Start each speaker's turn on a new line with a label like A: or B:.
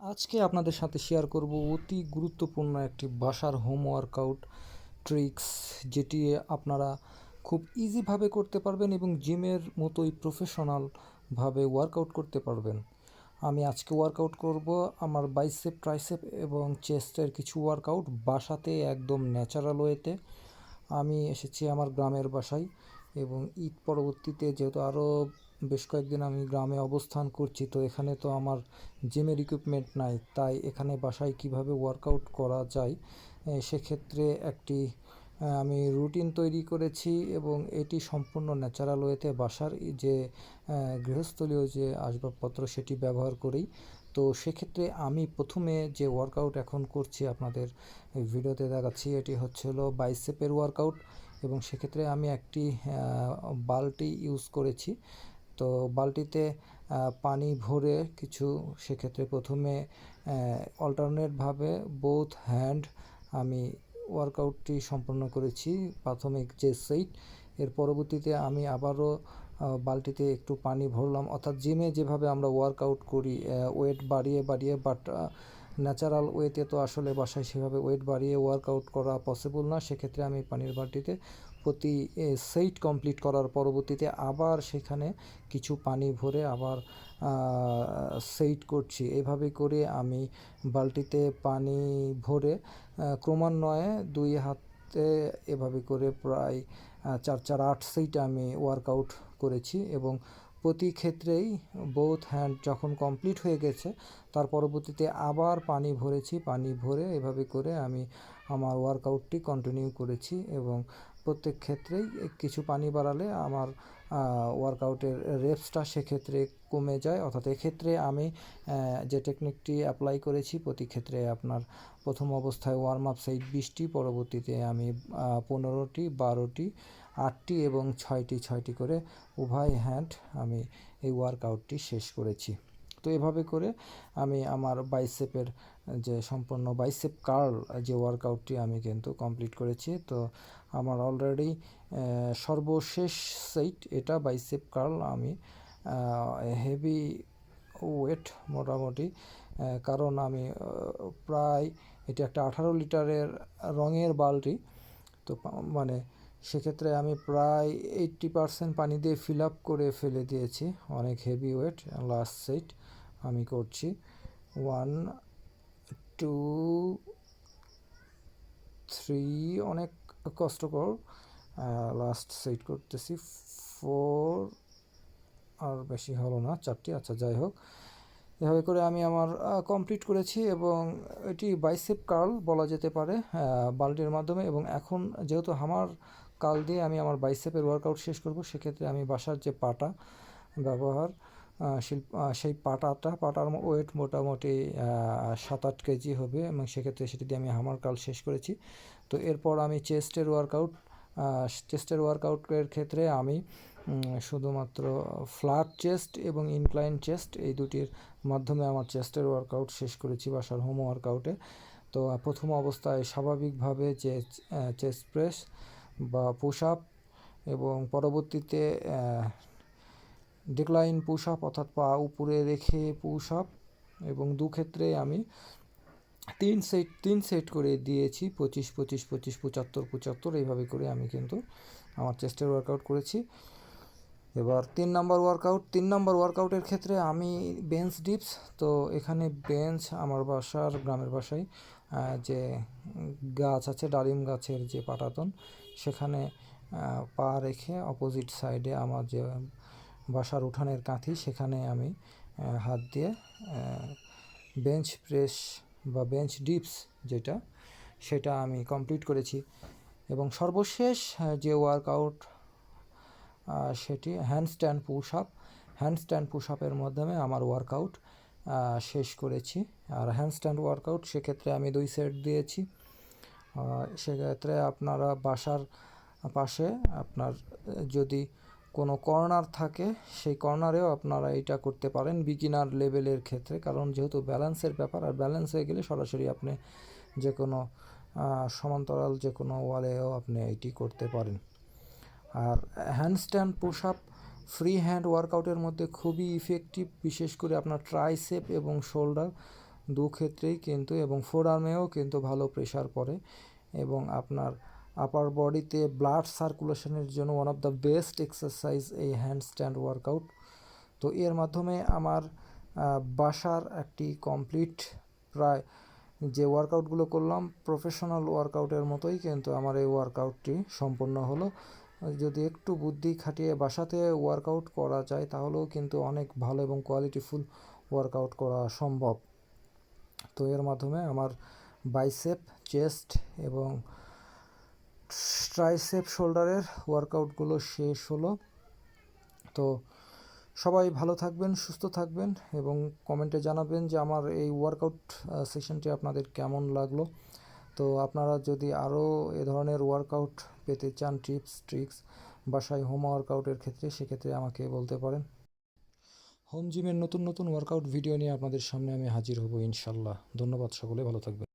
A: আজকে আপনাদের সাথে শেয়ার করব অতি গুরুত্বপূর্ণ একটি বাসার হোম ওয়ার্কআউট ট্রিক্স যেটি আপনারা খুব ইজিভাবে করতে পারবেন এবং জিমের মতোই প্রফেশনালভাবে ওয়ার্কআউট করতে পারবেন। আমি আজকে ওয়ার্কআউট করব আমার বাইসেপ ট্রাইসেপ এবং চেস্টের কিছু ওয়ার্কআউট বাসাতে একদম ন্যাচারাল ওয়েতে আমি এসেছি আমার গ্রামের বাসায়। এবং ঈদ পরবর্তীতে যেহেতু আরও বেশ কয়েকদিন আমি গ্রামে অবস্থান করছি, তো এখানে তো আমার জিমের ইকুইপমেন্ট নাই, তাই এখানে বাসায় কীভাবে ওয়ার্কআউট করা যায় সেক্ষেত্রে একটি আমি রুটিন তৈরি করেছি এবং এটি সম্পূর্ণ ন্যাচারাল ওয়েতে বাসার যে গৃহস্থলীয় যে আসবাবপত্র সেটি ব্যবহার করেই তো সেক্ষেত্রে আমি প্রথমে যে ওয়ার্কআউট এখন করছি আপনাদের ভিডিওতে দেখাচ্ছি, এটি হচ্ছে হলো বাইসেপের ওয়ার্কআউট এবং সেক্ষেত্রে আমি একটি বালতি ইউজ করেছি। তো বালতিতে পানি ভরে কিছু সেক্ষেত্রে প্রথমে অল্টারনেটভাবে বোথ হ্যান্ড আমি ওয়ার্কআউটটি সম্পন্ন করেছি, প্রাথমিক যে সেইট এর পরবর্তীতে আমি আবারও বালতিতে একটু পানি ভরলাম। অর্থাৎ জিমে যেভাবে আমরা ওয়ার্কআউট করি ওয়েট বাড়িয়ে বাড়িয়ে বাট ন্যাচারাল ওয়েতে তো আসলে বাসায় সেভাবে ওয়েট বাড়িয়ে ওয়ার্কআউট করা পসিবল না। সেক্ষেত্রে আমি পানির বালতিতে প্রতি সেইট কমপ্লিট করার পরবর্তীতে আবার সেখানে কিছু পানি ভরে আবার সেইট করছি। এভাবে করে আমি বালতিতে পানি ভরে ক্রমান্বয়ে দুই হাতে এভাবে করে প্রায় চার চার, আট সেইট আমি ওয়ার্কআউট করেছি এবং প্রতি ক্ষেত্রেই বোথ হ্যান্ড যখন কমপ্লিট হয়ে গেছে, তার পরবর্তীতে আবার পানি ভরেছি, পানি ভরে এভাবে করে আমি আমার ওয়ার্কআউটটি কন্টিনিউ করেছি এবং প্রত্যেক ক্ষেত্রেই কিছু পানি বাড়ালে আমার ওয়ার্কআউটের রেপসটা সেক্ষেত্রে কমে যায়। অর্থাৎ এক্ষেত্রে আমি যে টেকনিকটি অ্যাপ্লাই করেছি, প্রতি ক্ষেত্রে আপনার প্রথম অবস্থায় ওয়ার্ম আপ সাইড বিশটি, পরবর্তীতে আমি পনেরোটি, বারোটি, আটটি এবং ছয়টি ছয়টি করে উভয় হ্যান্ড আমি এই ওয়ার্কআউটটি শেষ করেছি। তো এভাবে করে আমি আমার বাইসেপের, যে সম্পূর্ণ বাইসেপ কার্ল, যে ওয়ার্কআউটটি আমি কিন্তু কমপ্লিট করেছি। তো আমার অলরেডি সর্বশেষ সাইট এটা বাইসেপ কার্ল। আমি হেভি ওয়েট মোটামুটি কারণ আমি প্রায় এটি একটা আঠারো লিটারের রঙের বালটি তো মানে সেক্ষেত্রে আমি প্রায় এইট্টি পারসেন্ট পানি দিয়ে ফিল আপ করে ফেলে দিয়েছি। অনেক হেভি ওয়েট লাস্ট সেট আমি করছি। ওয়ান টু থ্রি অনেক কষ্টকর। লাস্ট সেট করতেছি। ফোর আর বেশি হলো না, চারটি। আচ্ছা যাই হোক। এভাবে করে আমি আমার কমপ্লিট করেছি এবং এটি বাইসেপ কার্ল বলা যেতে পারে বাল্টির মাধ্যমে। এবং এখন যেহেতু আমার কাল দিয়ে আমি আমার বাইসেপের ওয়ার্কআউট শেষ করব, সেক্ষেত্রে আমি বাসার যে পাটা ব্যবহার শিল্প সেই পাটাটা, পাটার ওয়েট মোটামুটি সাত আট কেজি হবে এবং সেক্ষেত্রে সেটি দিয়ে আমি হামার কাল শেষ করেছি। তো এরপর আমি চেস্টের ওয়ার্কআউট চেস্টের ওয়ার্কআউটের ক্ষেত্রে আমি শুধুমাত্র ফ্ল্যাট চেস্ট এবং ইনক্লাইন চেস্ট এই দুটির মাধ্যমে আমার চেস্টের ওয়ার্কআউট শেষ করেছি বাসার হোম ওয়ার্কআউটে তো প্রথম অবস্থায় স্বাভাবিকভাবে যে চেস্ট প্রেস বা পুশ আপ এবং পরবর্তীতে ডিক্লাইন পুশ আপ অর্থাৎ পা উপরে রেখে পুশ আপ এবং দু ক্ষেত্রে আমি তিন সেট তিন সেট করে দিয়েছি, পঁচিশ পঁচিশ পঁচিশ, পঁচাত্তর পঁচাত্তর, এইভাবে করে আমি কিন্তু আমার চেস্টের ওয়ার্কআউট করেছি। এবার তিন নাম্বার ওয়ার্কআউট তিন নাম্বার ওয়ার্কআউটের ক্ষেত্রে আমি বেঞ্চ ডিপস তো এখানে বেঞ্চ আমার বাসার, গ্রামের বাসায় যে গাছ আছে, ডালিম গাছের যে পাটাতন, সেখানে পা রেখে অপোজিট সাইডে আমার যে বাসার উঠানের কাঁথি, সেখানে আমি হাত দিয়ে বেঞ্চ প্রেস বা বেঞ্চ ডিপস যেটা, সেটা আমি কমপ্লিট করেছি। এবং সর্বশেষ যে ওয়ার্কআউট সেটি handstand push up handstand push আপের মাধ্যমে আমার ওয়ার্কআউট শেষ করেছি। আর হ্যান্ডস্ট্যান্ড ওয়ার্কআউট সেক্ষেত্রে আমি দুই সেট দিয়েছি। সেক্ষেত্রে আপনারা বাসার পাশে আপনার, যদি কোনো কর্নার থাকে, সেই কর্নারেও আপনারা এটা করতে পারেন বিগিনার লেভেলের ক্ষেত্রে। কারণ যেহেতু ব্যালেন্সের ব্যাপার, আর ব্যালেন্স হয়ে গেলে সরাসরি আপনি যে কোনো সমান্তরাল যে কোনো ওয়ালেও আপনি এটি করতে পারেন। আর handstand push up free hand ওয়ার্কআউটের মধ্যে খুবই ইফেক্টিভ বিশেষ করে আপনার ট্রাইসেপ এবং শোল্ডার দু ক্ষেত্রেই কিন্তু, এবং ফোর আর্মেও কিন্তু ভালো প্রেশার পড়ে এবং আপনার আপার বডিতে ব্লাড সার্কুলেশনের জন্য one of the best exercise এই হ্যান্ড স্ট্যান্ড ওয়ার্কআউট তো এর মাধ্যমে আমার বাসার একটি কমপ্লিট প্রায় যে ওয়ার্কআউটগুলো করলাম প্রফেশনাল ওয়ার্কআউটের মতোই কিন্তু আমার এই ওয়ার্কআউটটি সম্পূর্ণ হলো। যদি একটু বুদ্ধি খাটিয়ে বাসাতে ওয়ার্কআউট করা যায়, তাহলেও কিন্তু অনেক ভালো এবং কোয়ালিটিফুল ওয়ার্কআউট করা সম্ভব। তো এর মাধ্যমে আমার বাইসেপ চেস্ট এবং ট্রাইসেপ শোল্ডারের ওয়ার্কআউটগুলো শেষ হলো। তো সবাই ভালো থাকবেন, সুস্থ থাকবেন এবং কমেন্টে জানাবেন যে আমার এই ওয়ার্কআউট সেশনটি আপনাদের কেমন লাগল। তো আপনারা যদি আরও এ ধরনের ওয়ার্কআউট পেতে চান, টিপস, ট্রিক্স, বাসায় হোম ওয়ার্কআউটের ক্ষেত্রে সেক্ষেত্রে আমাকে বলতে পারেন। হোম জিমের নতুন নতুন ওয়ার্কআউট ভিডিও নিয়ে আপনাদের সামনে আমি হাজির হব ইনশাল্লাহ। ধন্যবাদ সকলে, ভালো থাকবেন।